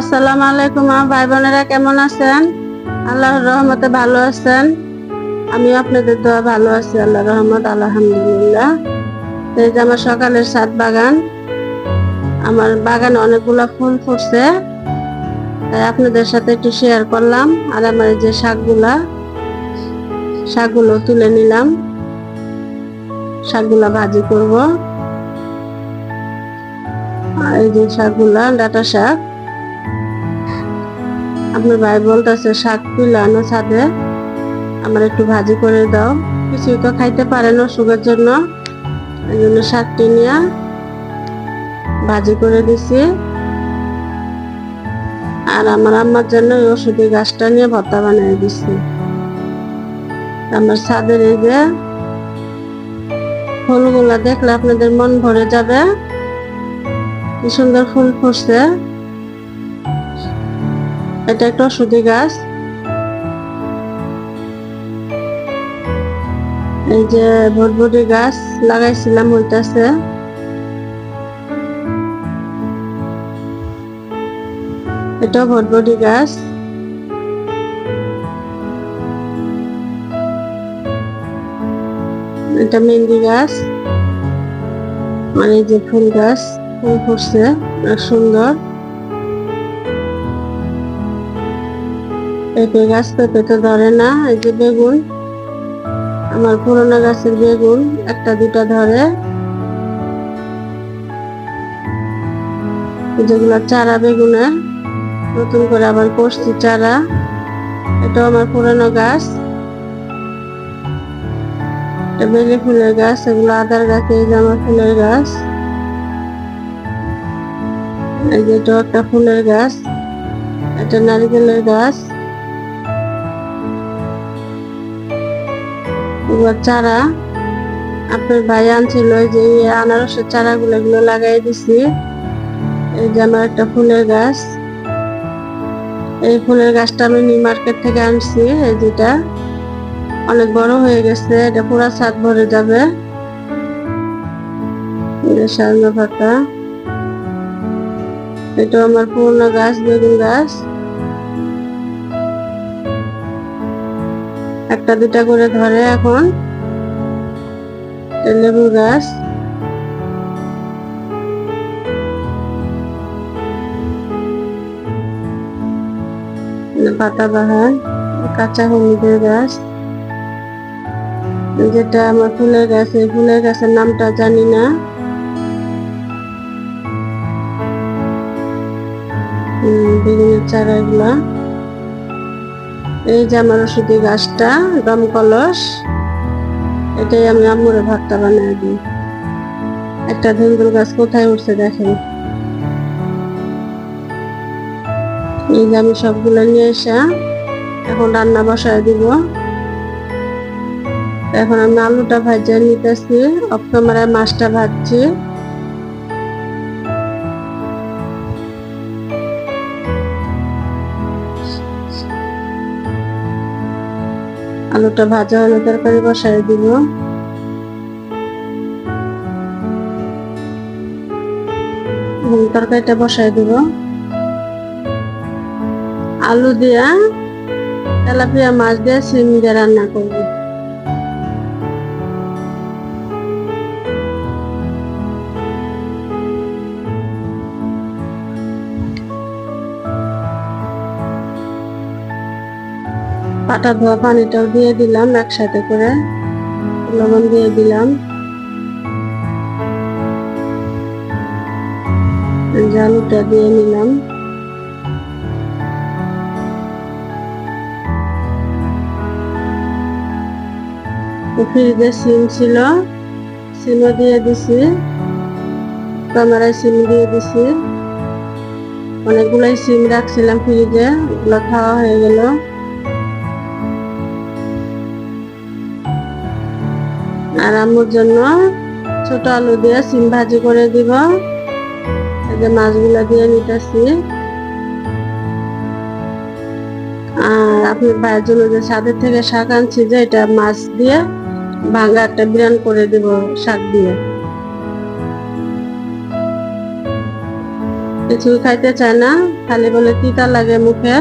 আসসালামু আলাইকুম আমার ভাই বোনেরা কেমন আছেন? আল্লাহর রহমতে ভালো আছেন। আমি আপনাদের দোয়া ভালো আছি আল্লাহ রহমত, আলহামদুলিল্লাহ। এই যে আমার সকালের সাত বাগান, আমার বাগানে অনেকগুলা ফুল ফুটছে। তাই আপনাদের সাথে একটু শেয়ার করলাম, আর আমার যে শাকগুলা, শাকগুলো তুলে নিলাম। শাকগুলা ভাজি করব। আর এই যে শাকগুলা ডাটা শাক। আপনার ভাই বলতেছে, শাক তুলানো ছাদে। আমার একটু ভাজি করে দাও। কিছুই তো খাইতে পারে না সুগার জন্য। এই জন্য শাকটি নিয়ে ভাজি করে দিছি। আর আমার আম্মার জন্য ওই ওষুধি গাছটা নিয়ে ভর্তা বানিয়ে দিছি। আমার ছাদের এই যে ফুলগুলা দেখলে আপনাদের মন ভরে যাবে। কি সুন্দর ফুল ফুটছে। এটা একটা ওষুধি গাছ। এই যে ভটভটি গাছ লাগাইছিলাম, হইতাছে। এটা ভটভটি গাছ। এটা মেহেন্দি গাছ। মানে যে ফুল গাছ, ফুল ফুটছে সুন্দর। পেঁপে গাছ পেঁপে তো ধরে না, এই যে বেগুন, আমার পুরোনো গাছের বেগুন, একটা, দুটা ধরে। যেগুলো চারা বেগুনের নতুন করে আবার করছি চারা। এটাও আমার পুরোনো গাছ। বেলি ফুলের গাছ, এগুলো আদার গাছ আমার ফুলের গাছ। এই যে একটা ফুলের গাছ, এটা নারিকেলের গাছ। চারা আপনার ভাই আনছিল যে আনারসের চারাগুলো এগুলো লাগাই দিছি। এই যে একটা ফুলের গাছ। এই ফুলের গাছটা আমি নিউ মার্কেট থেকে আনছি, এই যেটা। অনেক বড় হয়ে গেছে, এটা পুরা ছাদ ভরে যাবে। সাজনা পাতা এটা আমার পুরোনো গাছ, বেগুন গাছ। একটা, দুটা করে ধরে এখন। লেবু গাছ। পাতা বাহার কাঁচা হলুদের গাছ। যেটা আমার ফুলের গাছ, এই ফুলের গাছের নামটা জানি না। বেগুনের চারা এগুলা এই যে আমার ওষুধি গাছটা দম কলস, এটাই আমি আম্মুরে ভাতটা বানিয়ে দিই। একটা ধুন্দুল গাছ কোথায় উঠছে দেখেন। এই যে আমি সবগুলো নিয়ে এসে এখন রান্না বসায় দিব। এখন আমি আলুটা ভাজা নিতেছি ক্যামেরায় মাছটা ভাজছি। আলুটা ভাজা হলে তরকারি বসাই দিব। তরকারিটা বসাই দিব। আলু দিয়া তেলাপিয়া মাছ দিয়া সিম দিয়ে রান্না করব। পাটা ধোয়া পানিটাও দিয়ে দিলাম একসাথে করে। লবণ দিয়ে দিলাম। জালুটা দিয়ে নিলাম। ফ্রিজে সিম ছিল, সিমও দিয়ে দিছি, ক্যামেরায় সিম দিয়ে দিছি। অনেকগুলাই সিম রাখছিলাম ফ্রিজে, ওগুলো খাওয়া হয়ে গেল। আর আম্মুর জন্য ছোট আলু দিয়ে সিম ভাজি করে দিব। এই যে মাছগুলা দিয়ে নিতেছি। আর আপনার ভাইয়ের জন্য যে ছাদের থেকে শাক আনছি যে, এটা মাছ দিয়ে ভাঙা একটা বিরান করে দিব শাক দিয়ে। কিছুই খাইতে চায় না, খালি বলে তিতা লাগে মুখে।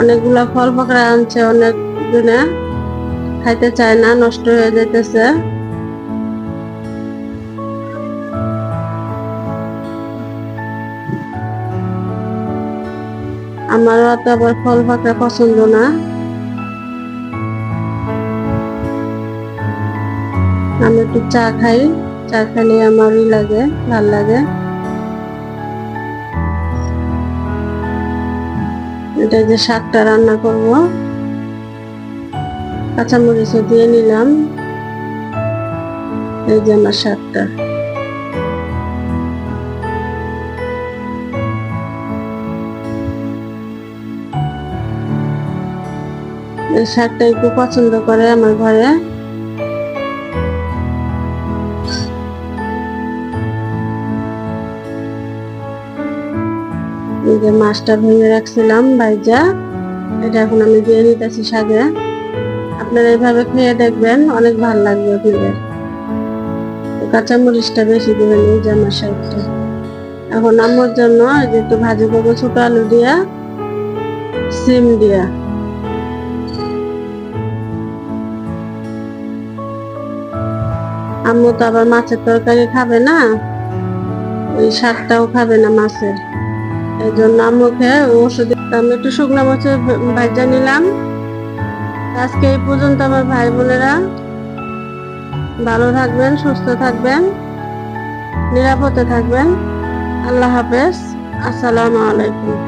অনেকগুলা ফল পাকড়া আনছে অনেক দিনে খাইতে চায় না, নষ্ট হয়ে যাইতেছে। আমারও অত আবার ফল পাকড়া পছন্দ না। আমি একটু চা খাই, চা খেলে আমারই লাগে, ভালো লাগে। এটা যে শাকটা রান্না করব। কাঁচামরিচও দিয়ে নিলাম। এই যে আমার শাকটা এই শাকটা একটু পছন্দ করে আমার ঘরে। এই যে মাছটা ভেঙে রাখছিলাম বাইজা এটা এখন আমি দিয়ে নিতেছি শাকে। আপনারা এইভাবে খেয়ে দেখবেন অনেক ভালো লাগবে আপনাদের কাঁচা মরিচটা বেশি দেবেন এই যে আমার শাকটা এখন আমার জন্য একটু ভাজি করব ছোট আলু দিয়া, সিম দিয়া। আম্মু তো আবার মাছের তরকারি খাবে না, ওই শাকটাও খাবে না মাছের। এই জন্য আম্মুকে ওষুধ একটু শুকনো মাছের ভাজা নিলাম। আজকে এই পর্যন্ত আমার ভাই বোনেরা, ভালো থাকবেন, সুস্থ থাকবেন, নিরাপদে থাকবেন। আল্লাহ হাফেজ। আসসালামু আলাইকুম।